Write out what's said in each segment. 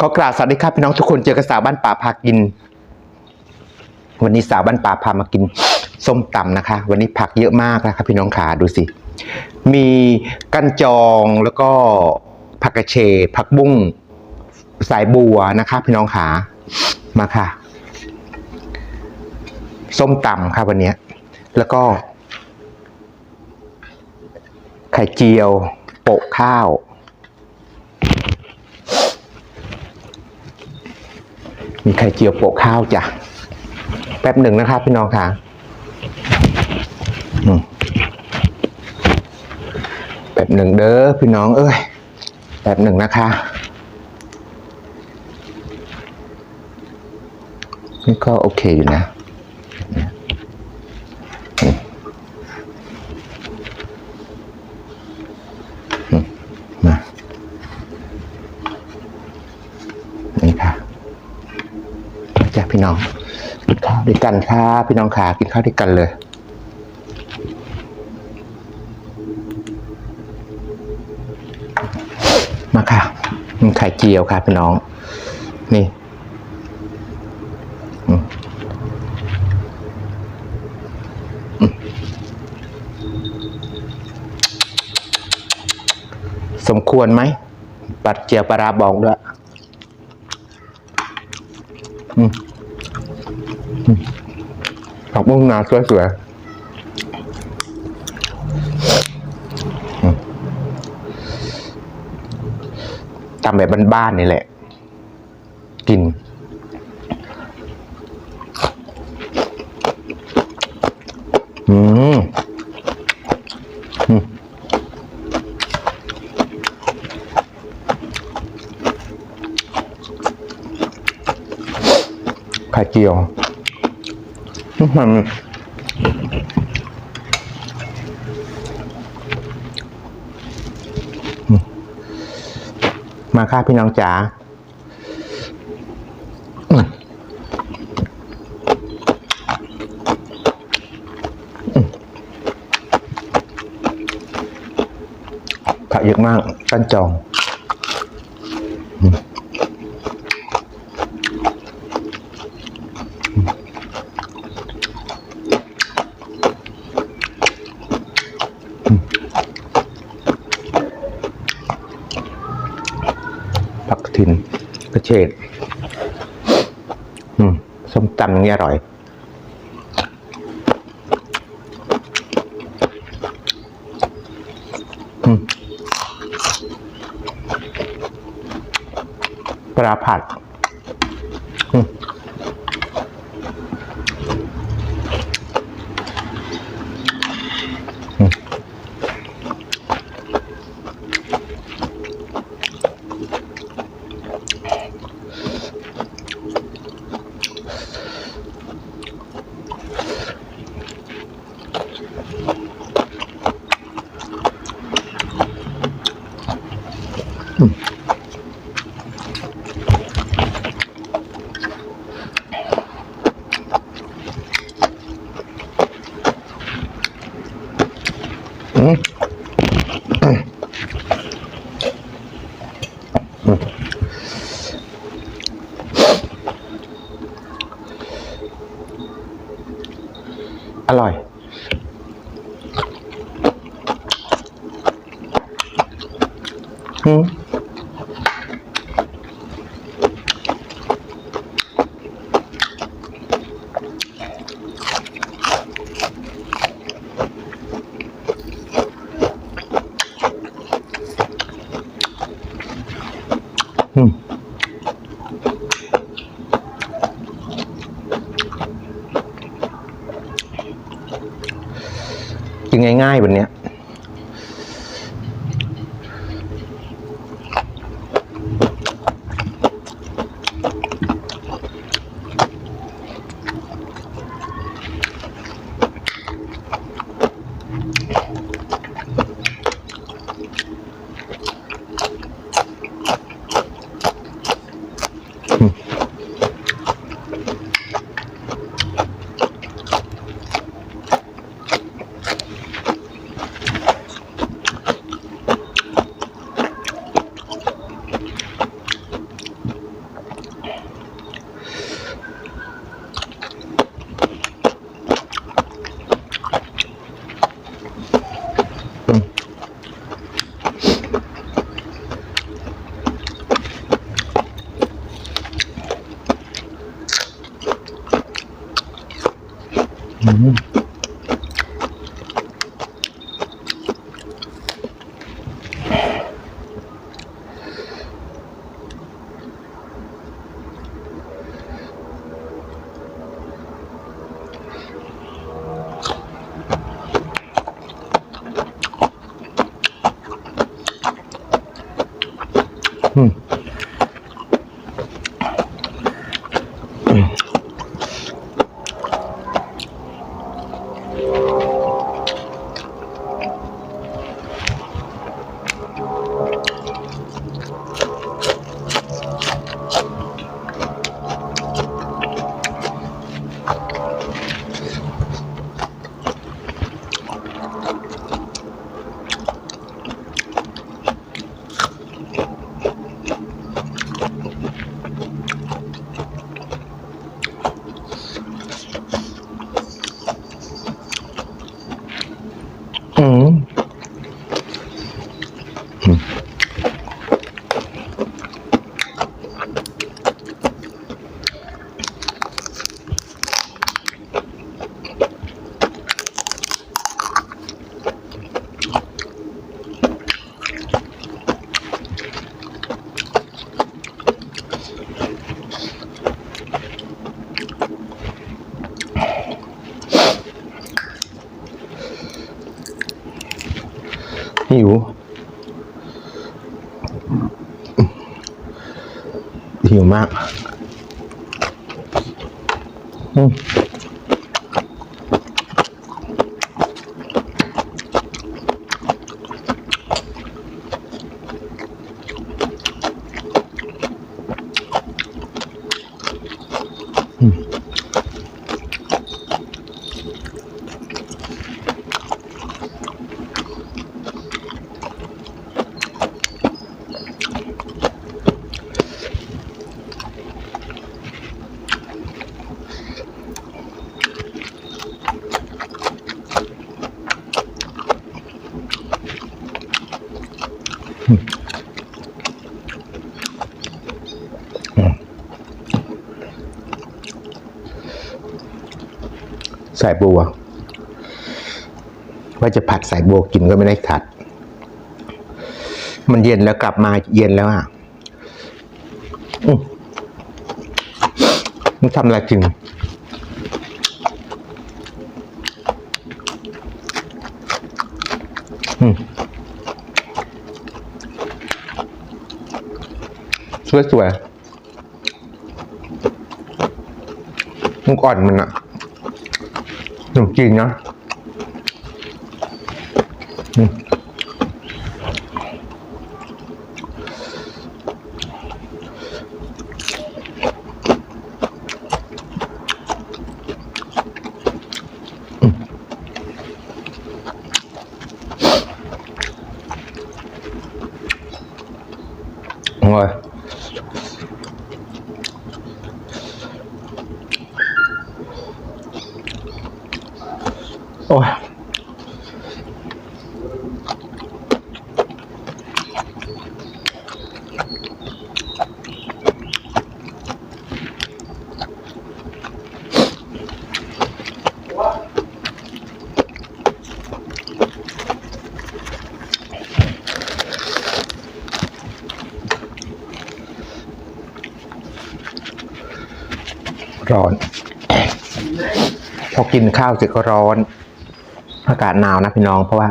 ขอกราบสวัสดีครับพี่น้องทุกคนเจอกับสาวบ้านป่าพากิน วันนี้สาวบ้านป่าพามากินส้มตำนะคะ วันนี้ผักเยอะมากนะครับพี่น้องขาดูสิ มีกันจองแล้วก็ผักกระเฉดผักบุ้งสายบัวนะคะ พี่น้องขามาค่ะ ส้มตำครับวันนี้แล้วก็ ไข่เจียว โปะข้าว มีไข่เจียวโปะข้าวจ้ะ แป๊บหนึ่งนะครับพี่น้องค่ะแป๊บหนึ่งเด้อพี่น้องเอ้ย แป๊บหนึ่งนะคะนี่ก็โอเคอยู่นะ มา นี่ค่ะมา จ้ะพี่น้องกินข้าวด้วยกันค่ะพี่น้องขากินข้าวด้วยกันเลยมาค่ะมีไข่เจียวค่ะพี่น้อง นี่สมควรไหมปัดเจียวปลาร้าบองด้วย ผักบุ้งนาสวยๆอืมทำแบบบ้านๆนี่แหละ กินอืม ไข่เจียวมันมาค่ะพี่น้องจ๋าผักเยอะมากกั้นจองผั ถินกระเฉดอืมส้มตำนี่อร่อย อืมปลาผัด อร่อย ง่ายๆแบบเนี้ย Boom. หิว หิวมาก อืม ใส่บัว ว่าจะผัดใส่บัวกินก็ไม่ได้ผัด มันเย็นแล้วกลับมาเย็นแล้วอะมันทำอะไรจริงสวยสวยๆมุกอ่อนมันอะ ขนมจีนนะ ร้อน พอกินข้าวเสร็จก็ร้อน อากาศหนาวนะพี่น้องเพราะว่า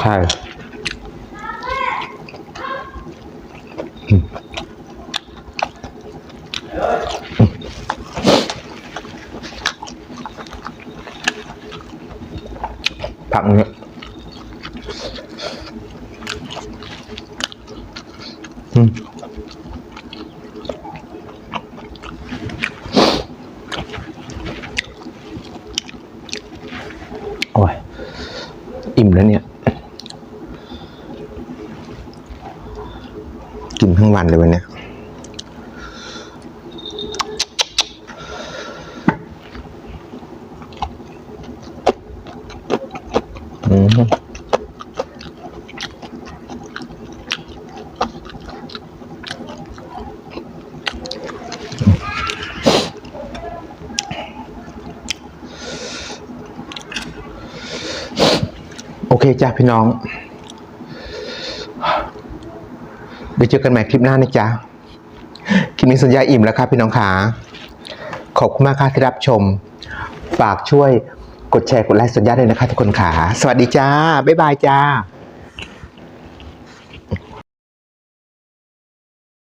ใช่อืมผักเนี่ยอืม โอ้ย อิ่มแล้วเนี่ย กินทั้งวันเลยวันเนี้ยอืม เคจ้าพี่น้อง ไปเจอกันใหม่คลิปหน้านะจ๊ะ คลิปนี้สัญญาอิ่มแล้วครับพี่น้องขาขอบคุณมากค่ะที่รับชม ฝากช่วยกดแชร์กดไลค์สัญญาด้วยนะคะทุกคนขา สวัสดีจ้า บ๊ายบายจ้า